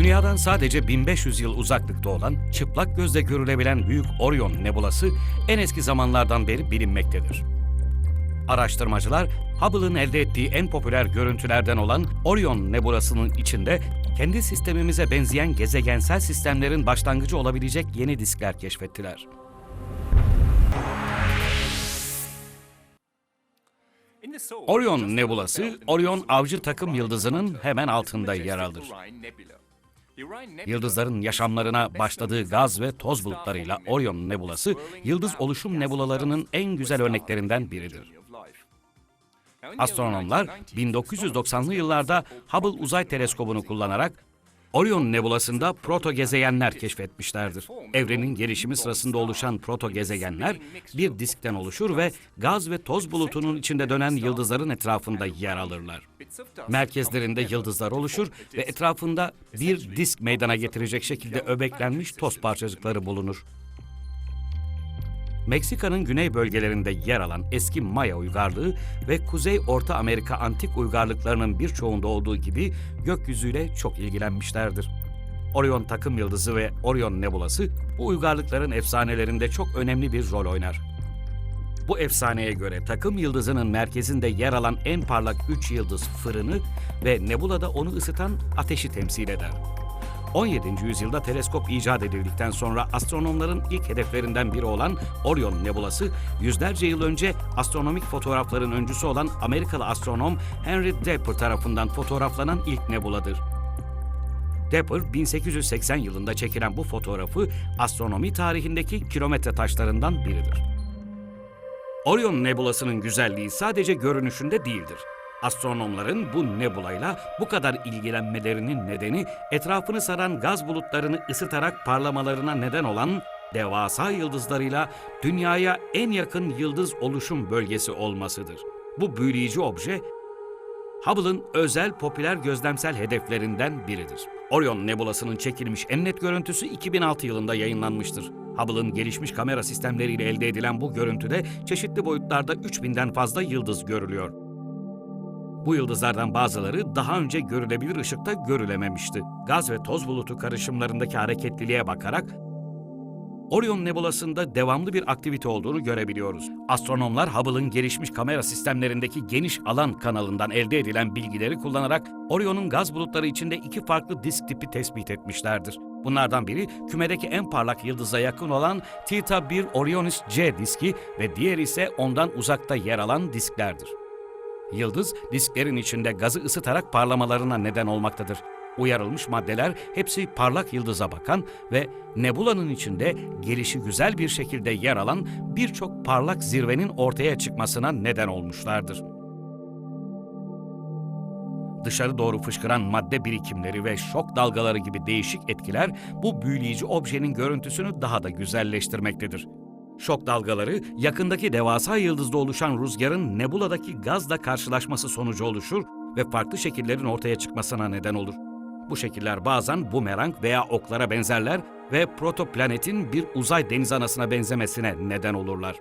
Dünyadan sadece 1500 yıl uzaklıkta olan, çıplak gözle görülebilen Büyük Orion nebulası en eski zamanlardan beri bilinmektedir. Araştırmacılar, Hubble'ın elde ettiği en popüler görüntülerden olan Orion nebulasının içinde kendi sistemimize benzeyen gezegensel sistemlerin başlangıcı olabilecek yeni diskler keşfettiler. Orion nebulası, Orion avcı takım yıldızının hemen altında yer alır. Yıldızların yaşamlarına başladığı gaz ve toz bulutlarıyla Orion nebulası, yıldız oluşum nebulalarının en güzel örneklerinden biridir. Astronomlar 1990'lı yıllarda Hubble Uzay Teleskobu'nu kullanarak Orion nebulasında proto gezegenler keşfetmişlerdir. Evrenin gelişimi sırasında oluşan proto gezegenler bir diskten oluşur ve gaz ve toz bulutunun içinde dönen yıldızların etrafında yer alırlar. Merkezlerinde yıldızlar oluşur ve etrafında bir disk meydana getirecek şekilde öbeklenmiş toz parçacıkları bulunur. Meksika'nın güney bölgelerinde yer alan eski Maya uygarlığı ve Kuzey Orta Amerika antik uygarlıklarının birçoğunda olduğu gibi gökyüzüyle çok ilgilenmişlerdir. Orion takım yıldızı ve Orion nebulası bu uygarlıkların efsanelerinde çok önemli bir rol oynar. Bu efsaneye göre takım yıldızının merkezinde yer alan en parlak üç yıldız fırını ve nebulada onu ısıtan ateşi temsil eder. 17. yüzyılda teleskop icat edildikten sonra astronomların ilk hedeflerinden biri olan Orion nebulası, yüzlerce yıl önce astronomik fotoğrafların öncüsü olan Amerikalı astronom Henry Draper tarafından fotoğraflanan ilk nebuladır. Draper 1880 yılında çekilen bu fotoğrafı astronomi tarihindeki kilometre taşlarından biridir. Orion nebulasının güzelliği sadece görünüşünde değildir. Astronomların bu nebulayla bu kadar ilgilenmelerinin nedeni etrafını saran gaz bulutlarını ısıtarak parlamalarına neden olan devasa yıldızlarıyla dünyaya en yakın yıldız oluşum bölgesi olmasıdır. Bu büyüleyici obje Hubble'ın özel popüler gözlemsel hedeflerinden biridir. Orion nebulasının çekilmiş en net görüntüsü 2006 yılında yayınlanmıştır. Hubble'ın gelişmiş kamera sistemleriyle elde edilen bu görüntüde çeşitli boyutlarda 3000'den fazla yıldız görülüyor. Bu yıldızlardan bazıları daha önce görülebilir ışıkta görülememişti. Gaz ve toz bulutu karışımlarındaki hareketliliğe bakarak Orion nebulasında devamlı bir aktivite olduğunu görebiliyoruz. Astronomlar Hubble'ın gelişmiş kamera sistemlerindeki geniş alan kanalından elde edilen bilgileri kullanarak Orion'un gaz bulutları içinde iki farklı disk tipi tespit etmişlerdir. Bunlardan biri kümedeki en parlak yıldıza yakın olan Theta 1 Orionis C diski ve diğeri ise ondan uzakta yer alan disklerdir. Yıldız, disklerin içinde gazı ısıtarak parlamalarına neden olmaktadır. Uyarılmış maddeler hepsi parlak yıldıza bakan ve nebulanın içinde gelişi güzel bir şekilde yer alan birçok parlak zirvenin ortaya çıkmasına neden olmuşlardır. Dışarı doğru fışkıran madde birikimleri ve şok dalgaları gibi değişik etkiler bu büyüleyici objenin görüntüsünü daha da güzelleştirmektedir. Şok dalgaları yakındaki devasa yıldızda oluşan rüzgarın nebuladaki gazla karşılaşması sonucu oluşur ve farklı şekillerin ortaya çıkmasına neden olur. Bu şekiller bazen bumerang veya oklara benzerler ve protoplanetin bir uzay deniz anasına benzemesine neden olurlar.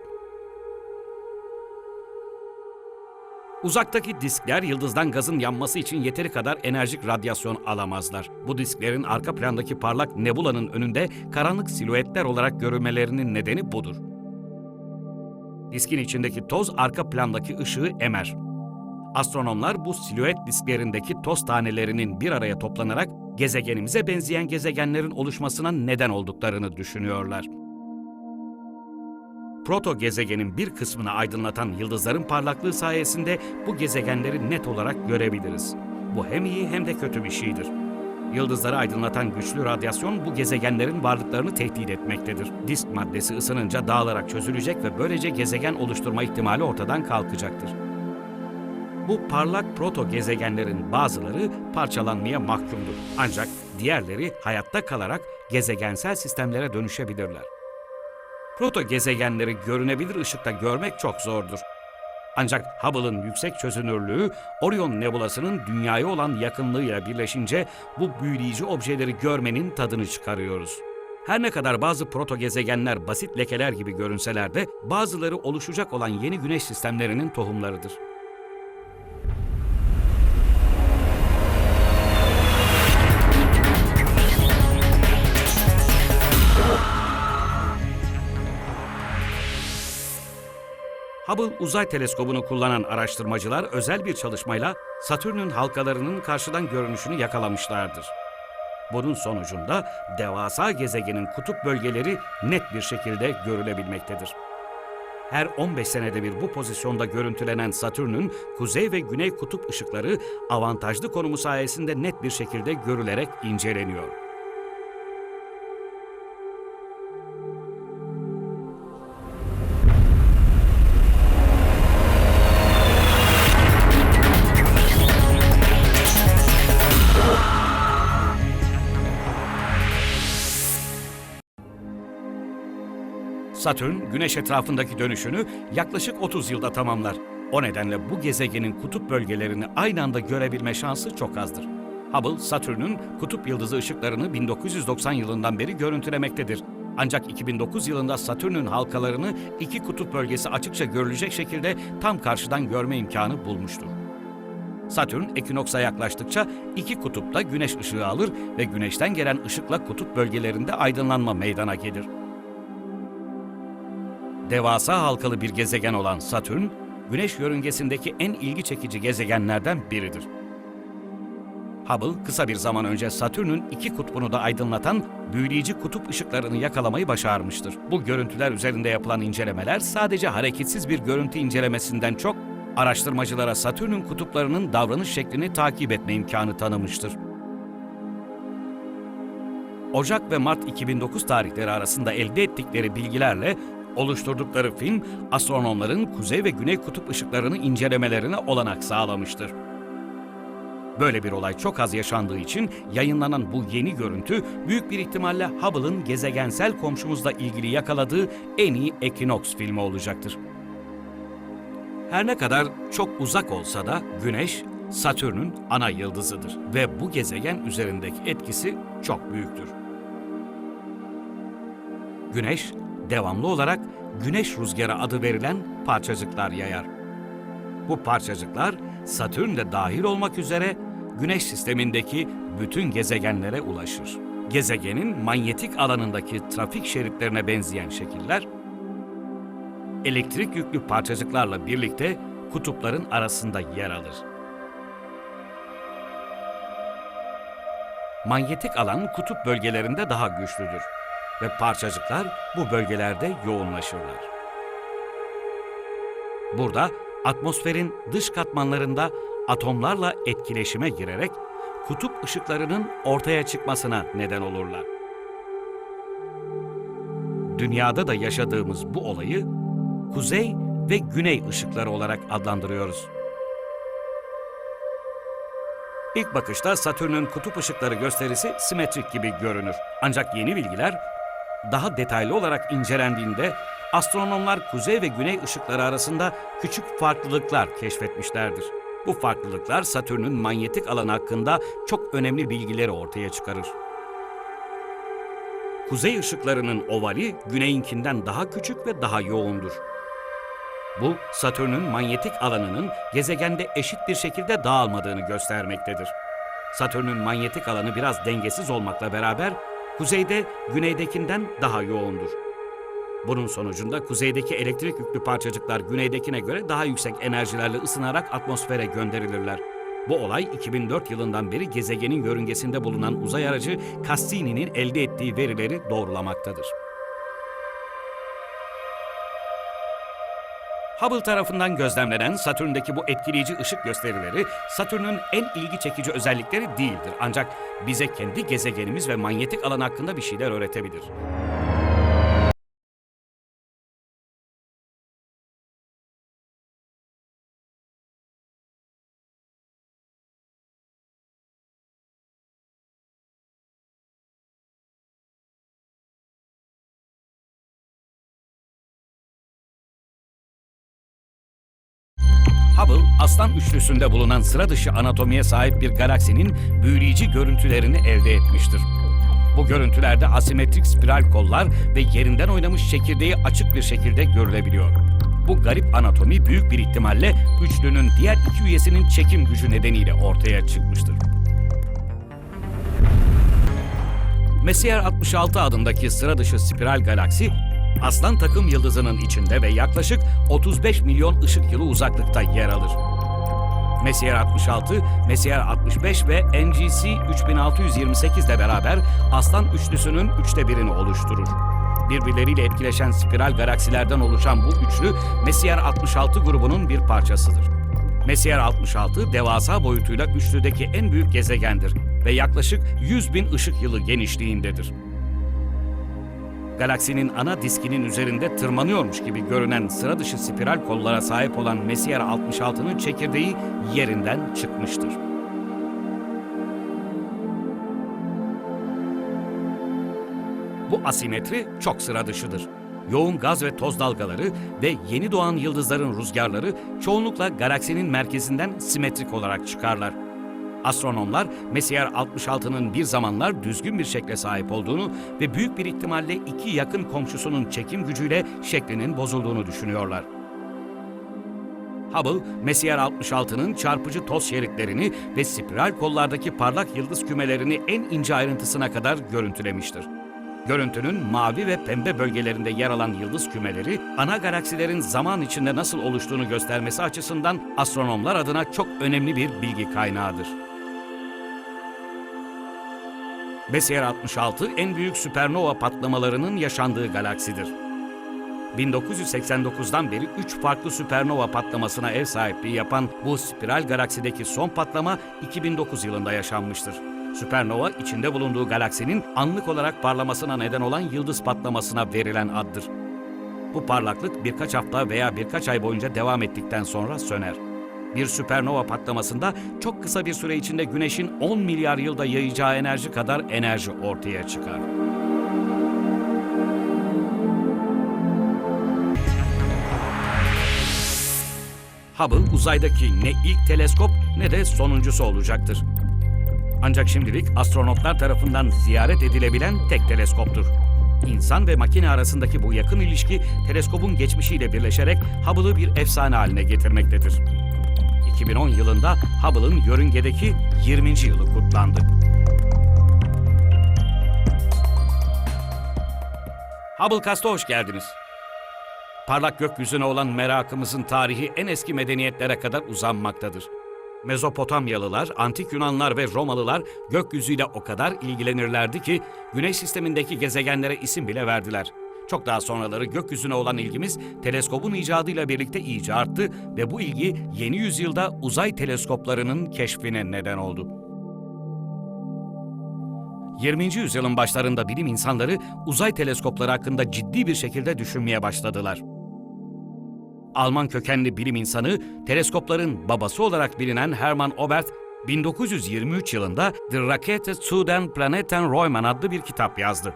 Uzaktaki diskler yıldızdan gazın yanması için yeteri kadar enerjik radyasyon alamazlar. Bu disklerin arka plandaki parlak nebulanın önünde karanlık silüetler olarak görülmelerinin nedeni budur. Diskin içindeki toz arka plandaki ışığı emer. Astronomlar bu silüet disklerindeki toz tanelerinin bir araya toplanarak gezegenimize benzeyen gezegenlerin oluşmasına neden olduklarını düşünüyorlar. Proto gezegenin bir kısmını aydınlatan yıldızların parlaklığı sayesinde bu gezegenleri net olarak görebiliriz. Bu hem iyi hem de kötü bir şeydir. Yıldızları aydınlatan güçlü radyasyon bu gezegenlerin varlıklarını tehdit etmektedir. Disk maddesi ısınınca dağılarak çözülecek ve böylece gezegen oluşturma ihtimali ortadan kalkacaktır. Bu parlak proto gezegenlerin bazıları parçalanmaya mahkumdur. Ancak diğerleri hayatta kalarak gezegensel sistemlere dönüşebilirler. Proto gezegenleri görünebilir ışıkta görmek çok zordur. Ancak Hubble'ın yüksek çözünürlüğü Orion nebulasının dünyaya olan yakınlığıyla birleşince bu büyüleyici objeleri görmenin tadını çıkarıyoruz. Her ne kadar bazı proto gezegenler basit lekeler gibi görünseler de bazıları oluşacak olan yeni güneş sistemlerinin tohumlarıdır. Hubble Uzay Teleskobu'nu kullanan araştırmacılar özel bir çalışmayla Satürn'ün halkalarının karşıdan görünüşünü yakalamışlardır. Bunun sonucunda devasa gezegenin kutup bölgeleri net bir şekilde görülebilmektedir. Her 15 senede bir bu pozisyonda görüntülenen Satürn'ün kuzey ve güney kutup ışıkları avantajlı konumu sayesinde net bir şekilde görülerek inceleniyor. Satürn, Güneş etrafındaki dönüşünü yaklaşık 30 yılda tamamlar. O nedenle bu gezegenin kutup bölgelerini aynı anda görebilme şansı çok azdır. Hubble, Satürn'ün kutup yıldızı ışıklarını 1990 yılından beri görüntülemektedir. Ancak 2009 yılında Satürn'ün halkalarını iki kutup bölgesi açıkça görülecek şekilde tam karşıdan görme imkanı bulmuştur. Satürn ekinoks'a yaklaştıkça iki kutupta güneş ışığı alır ve güneşten gelen ışıkla kutup bölgelerinde aydınlanma meydana gelir. Devasa halkalı bir gezegen olan Satürn, Güneş yörüngesindeki en ilgi çekici gezegenlerden biridir. Hubble kısa bir zaman önce Satürn'ün iki kutbunu da aydınlatan büyüleyici kutup ışıklarını yakalamayı başarmıştır. Bu görüntüler üzerinde yapılan incelemeler sadece hareketsiz bir görüntü incelemesinden çok araştırmacılara Satürn'ün kutuplarının davranış şeklini takip etme imkanı tanımıştır. Ocak ve Mart 2009 tarihleri arasında elde ettikleri bilgilerle oluşturdukları film astronomların kuzey ve güney kutup ışıklarını incelemelerine olanak sağlamıştır. Böyle bir olay çok az yaşandığı için yayınlanan bu yeni görüntü büyük bir ihtimalle Hubble'ın gezegensel komşumuzla ilgili yakaladığı en iyi Equinox filmi olacaktır. Her ne kadar çok uzak olsa da Güneş, Satürn'ün ana yıldızıdır ve bu gezegen üzerindeki etkisi çok büyüktür. Güneş, devamlı olarak güneş rüzgarı adı verilen parçacıklar yayar. Bu parçacıklar Satürn de dahil olmak üzere Güneş sistemindeki bütün gezegenlere ulaşır. Gezegenin manyetik alanındaki trafik şeritlerine benzeyen şekiller, elektrik yüklü parçacıklarla birlikte kutupların arasında yer alır. Manyetik alan kutup bölgelerinde daha güçlüdür ve parçacıklar bu bölgelerde yoğunlaşırlar. Burada atmosferin dış katmanlarında atomlarla etkileşime girerek kutup ışıklarının ortaya çıkmasına neden olurlar. Dünyada da yaşadığımız bu olayı kuzey ve güney ışıkları olarak adlandırıyoruz. İlk bakışta Satürn'ün kutup ışıkları gösterisi simetrik gibi görünür. Ancak yeni bilgiler daha detaylı olarak incelendiğinde astronomlar kuzey ve güney ışıkları arasında küçük farklılıklar keşfetmişlerdir. Bu farklılıklar Satürn'ün manyetik alanı hakkında çok önemli bilgileri ortaya çıkarır. Kuzey ışıklarının ovali güneyinkinden daha küçük ve daha yoğundur. Bu Satürn'ün manyetik alanının gezegende eşit bir şekilde dağılmadığını göstermektedir. Satürn'ün manyetik alanı biraz dengesiz olmakla beraber kuzeyde güneydekinden daha yoğundur. Bunun sonucunda kuzeydeki elektrik yüklü parçacıklar güneydekine göre daha yüksek enerjilerle ısınarak atmosfere gönderilirler. Bu olay 2004 yılından beri gezegenin yörüngesinde bulunan uzay aracı Cassini'nin elde ettiği verileri doğrulamaktadır. Hubble tarafından gözlemlenen Satürn'deki bu etkileyici ışık gösterileri Satürn'ün en ilgi çekici özellikleri değildir. Ancak bize kendi gezegenimiz ve manyetik alan hakkında bir şeyler öğretebilir. Hubble, aslan üçlüsünde bulunan sıra dışı anatomiye sahip bir galaksinin büyüleyici görüntülerini elde etmiştir. Bu görüntülerde asimetrik spiral kollar ve yerinden oynamış çekirdeği açık bir şekilde görülebiliyor. Bu garip anatomi büyük bir ihtimalle üçlünün diğer iki üyesinin çekim gücü nedeniyle ortaya çıkmıştır. Messier 66 adındaki sıra dışı spiral galaksi Aslan takım yıldızının içinde ve yaklaşık 35 milyon ışık yılı uzaklıkta yer alır. Messier 66, Messier 65 ve NGC 3628 ile beraber Aslan üçlüsünün üçte birini oluşturur. Birbirleriyle etkileşen spiral galaksilerden oluşan bu üçlü Messier 66 grubunun bir parçasıdır. Messier 66 devasa boyutuyla üçlüdeki en büyük gezegendir ve yaklaşık 100 bin ışık yılı genişliğindedir. Galaksinin ana diskinin üzerinde tırmanıyormuş gibi görünen sıra dışı spiral kollara sahip olan Messier 66'nın çekirdeği yerinden çıkmıştır. Bu asimetri çok sıra dışıdır. Yoğun gaz ve toz dalgaları ve yeni doğan yıldızların rüzgarları çoğunlukla galaksinin merkezinden simetrik olarak çıkarlar. Astronomlar Messier 66'nın bir zamanlar düzgün bir şekle sahip olduğunu ve büyük bir ihtimalle iki yakın komşusunun çekim gücüyle şeklinin bozulduğunu düşünüyorlar. Hubble, Messier 66'nın çarpıcı toz şeritlerini ve spiral kollardaki parlak yıldız kümelerini en ince ayrıntısına kadar görüntülemiştir. Görüntünün mavi ve pembe bölgelerinde yer alan yıldız kümeleri, ana galaksilerin zaman içinde nasıl oluştuğunu göstermesi açısından astronomlar adına çok önemli bir bilgi kaynağıdır. Messier 66 en büyük süpernova patlamalarının yaşandığı galaksidir. 1989'dan beri 3 farklı süpernova patlamasına ev sahipliği yapan bu spiral galaksideki son patlama 2009 yılında yaşanmıştır. Süpernova içinde bulunduğu galaksinin anlık olarak parlamasına neden olan yıldız patlamasına verilen addır. Bu parlaklık birkaç hafta veya birkaç ay boyunca devam ettikten sonra söner. Bir süpernova patlamasında çok kısa bir süre içinde Güneş'in 10 milyar yılda yayacağı enerji kadar enerji ortaya çıkar. Hubble uzaydaki ne ilk teleskop ne de sonuncusu olacaktır. Ancak şimdilik astronotlar tarafından ziyaret edilebilen tek teleskoptur. İnsan ve makine arasındaki bu yakın ilişki teleskopun geçmişiyle birleşerek Hubble'ı bir efsane haline getirmektedir. 2010 yılında Hubble'ın yörüngedeki 20. yılı kutlandı. Hubble Kast'a hoş geldiniz. Parlak gökyüzüne olan merakımızın tarihi en eski medeniyetlere kadar uzanmaktadır. Mezopotamyalılar, antik Yunanlar ve Romalılar gökyüzüyle o kadar ilgilenirlerdi ki Güneş sistemindeki gezegenlere isim bile verdiler. Çok daha sonraları gökyüzüne olan ilgimiz teleskobun icadıyla birlikte iyice arttı ve bu ilgi yeni yüzyılda uzay teleskoplarının keşfine neden oldu. 20. yüzyılın başlarında bilim insanları uzay teleskopları hakkında ciddi bir şekilde düşünmeye başladılar. Alman kökenli bilim insanı, teleskopların babası olarak bilinen Hermann Oberth, 1923 yılında The Rakete zu den Planeten Räumen adlı bir kitap yazdı.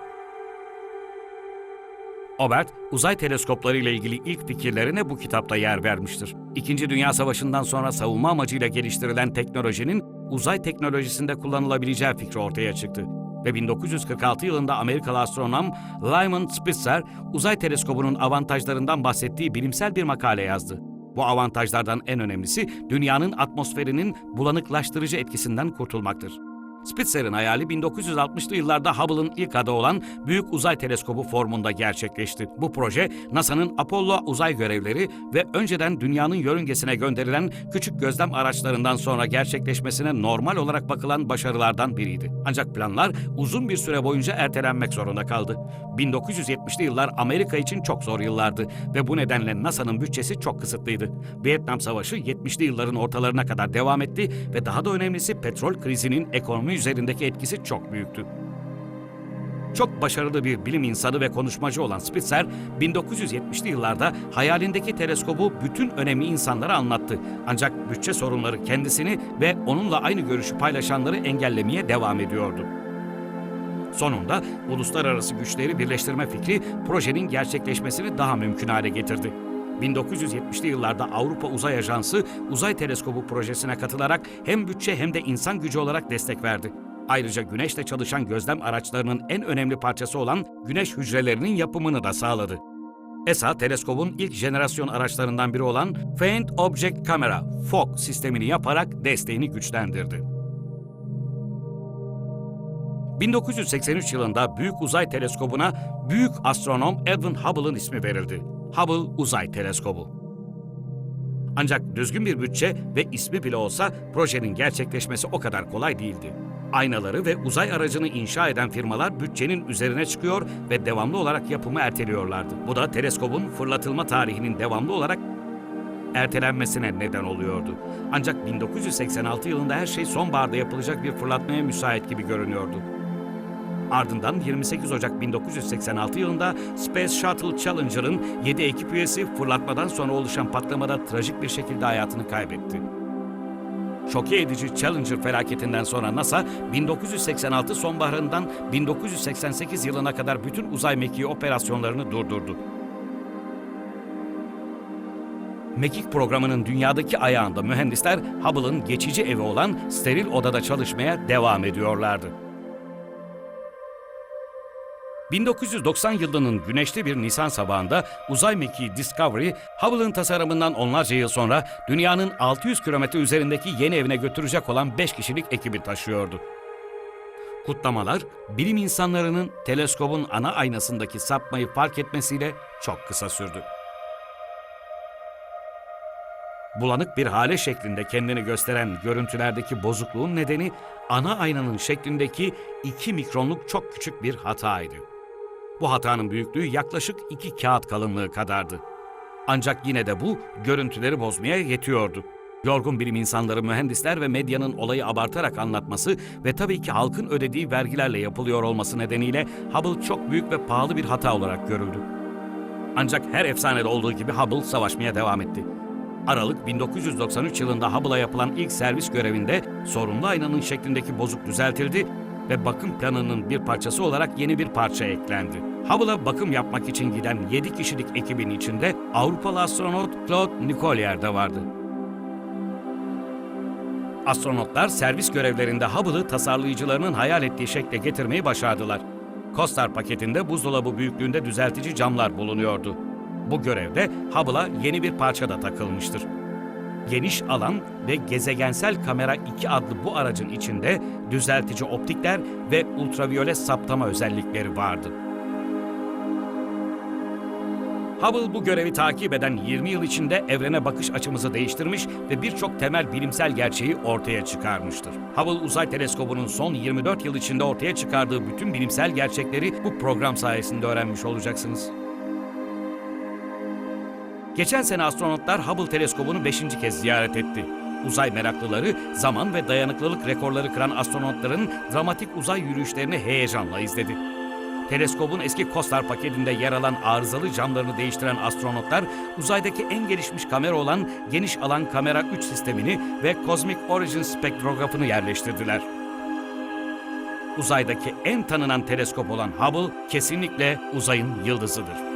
Oberth, uzay teleskopları ile ilgili ilk fikirlerine bu kitapta yer vermiştir. İkinci Dünya Savaşı'ndan sonra savunma amacıyla geliştirilen teknolojinin uzay teknolojisinde kullanılabileceği fikri ortaya çıktı ve 1946 yılında Amerikalı astronom Lyman Spitzer uzay teleskobunun avantajlarından bahsettiği bilimsel bir makale yazdı. Bu avantajlardan en önemlisi dünyanın atmosferinin bulanıklaştırıcı etkisinden kurtulmaktır. Spitzer'in hayali 1960'lı yıllarda Hubble'ın ilk adı olan Büyük Uzay Teleskobu formunda gerçekleşti. Bu proje NASA'nın Apollo uzay görevleri ve önceden dünyanın yörüngesine gönderilen küçük gözlem araçlarından sonra gerçekleşmesine normal olarak bakılan başarılardan biriydi. Ancak planlar uzun bir süre boyunca ertelenmek zorunda kaldı. 1970'li yıllar Amerika için çok zor yıllardı ve bu nedenle NASA'nın bütçesi çok kısıtlıydı. Vietnam Savaşı 70'li yılların ortalarına kadar devam etti ve daha da önemlisi petrol krizinin ekonomi üzerindeki etkisi çok büyüktü. Çok başarılı bir bilim insanı ve konuşmacı olan Spitzer, 1970'li yıllarda hayalindeki teleskobu bütün önemli insanlara anlattı. Ancak bütçe sorunları kendisini ve onunla aynı görüşü paylaşanları engellemeye devam ediyordu. Sonunda uluslararası güçleri birleştirme fikri projenin gerçekleşmesini daha mümkün hale getirdi. 1970'li yıllarda Avrupa Uzay Ajansı uzay teleskobu projesine katılarak hem bütçe hem de insan gücü olarak destek verdi. Ayrıca güneşle çalışan gözlem araçlarının en önemli parçası olan güneş hücrelerinin yapımını da sağladı. ESA, teleskobun ilk jenerasyon araçlarından biri olan Faint Object Camera, FOC sistemini yaparak desteğini güçlendirdi. 1983 yılında Büyük Uzay Teleskobu'na Büyük Astronom Edwin Hubble'ın ismi verildi. Hubble Uzay Teleskobu. Ancak düzgün bir bütçe ve ismi bile olsa projenin gerçekleşmesi o kadar kolay değildi. Aynaları ve uzay aracını inşa eden firmalar bütçenin üzerine çıkıyor ve devamlı olarak yapımı erteliyorlardı. Bu da teleskobun fırlatılma tarihinin devamlı olarak ertelenmesine neden oluyordu. Ancak 1986 yılında her şey sonbaharda yapılacak bir fırlatmaya müsait gibi görünüyordu. Ardından 28 Ocak 1986 yılında Space Shuttle Challenger'ın 7 ekip üyesi fırlatmadan sonra oluşan patlamada trajik bir şekilde hayatını kaybetti. Şoke edici Challenger felaketinden sonra NASA 1986 sonbaharından 1988 yılına kadar bütün uzay mekiği operasyonlarını durdurdu. Mekik programının dünyadaki ayağında mühendisler Hubble'ın geçici evi olan steril odada çalışmaya devam ediyorlardı. 1990 yılının güneşli bir Nisan sabahında uzay mekiği Discovery, Hubble'ın tasarımından onlarca yıl sonra dünyanın 600 kilometre üzerindeki yeni evine götürecek olan 5 kişilik ekibi taşıyordu. Kutlamalar, bilim insanlarının teleskobun ana aynasındaki sapmayı fark etmesiyle çok kısa sürdü. Bulanık bir hale şeklinde kendini gösteren görüntülerdeki bozukluğun nedeni ana aynanın şeklindeki 2 mikronluk çok küçük bir hataydı. Bu hatanın büyüklüğü yaklaşık 2 kağıt kalınlığı kadardı. Ancak yine de bu görüntüleri bozmaya yetiyordu. Yorgun bilim insanları, mühendisler ve medyanın olayı abartarak anlatması ve tabii ki halkın ödediği vergilerle yapılıyor olması nedeniyle Hubble çok büyük ve pahalı bir hata olarak görüldü. Ancak her efsanede olduğu gibi Hubble savaşmaya devam etti. Aralık 1993 yılında Hubble'a yapılan ilk servis görevinde sorunlu aynanın şeklindeki bozuk düzeltildi ve bakım planının bir parçası olarak yeni bir parça eklendi. Hubble'a bakım yapmak için giden 7 kişilik ekibin içinde Avrupalı astronot Claude Nicollier de vardı. Astronotlar servis görevlerinde Hubble'ı tasarlayıcılarının hayal ettiği şekle getirmeyi başardılar. Costar paketinde buzdolabı büyüklüğünde düzeltici camlar bulunuyordu. Bu görevde Hubble'a yeni bir parça da takılmıştır. Geniş alan ve gezegensel kamera 2 adlı bu aracın içinde düzeltici optikler ve ultraviyole saptama özellikleri vardı. Hubble bu görevi takip eden 20 yıl içinde evrene bakış açımızı değiştirmiş ve birçok temel bilimsel gerçeği ortaya çıkarmıştır. Hubble Uzay Teleskobu'nun son 24 yıl içinde ortaya çıkardığı bütün bilimsel gerçekleri bu program sayesinde öğrenmiş olacaksınız. Geçen sene astronotlar Hubble teleskobunu 5. kez ziyaret etti. Uzay meraklıları zaman ve dayanıklılık rekorları kıran astronotların dramatik uzay yürüyüşlerini heyecanla izledi. Teleskobun eski Costar paketinde yer alan arızalı camlarını değiştiren astronotlar uzaydaki en gelişmiş kamera olan geniş alan kamera 3 sistemini ve Cosmic Origin spektrografını yerleştirdiler. Uzaydaki en tanınan teleskop olan Hubble kesinlikle uzayın yıldızıdır.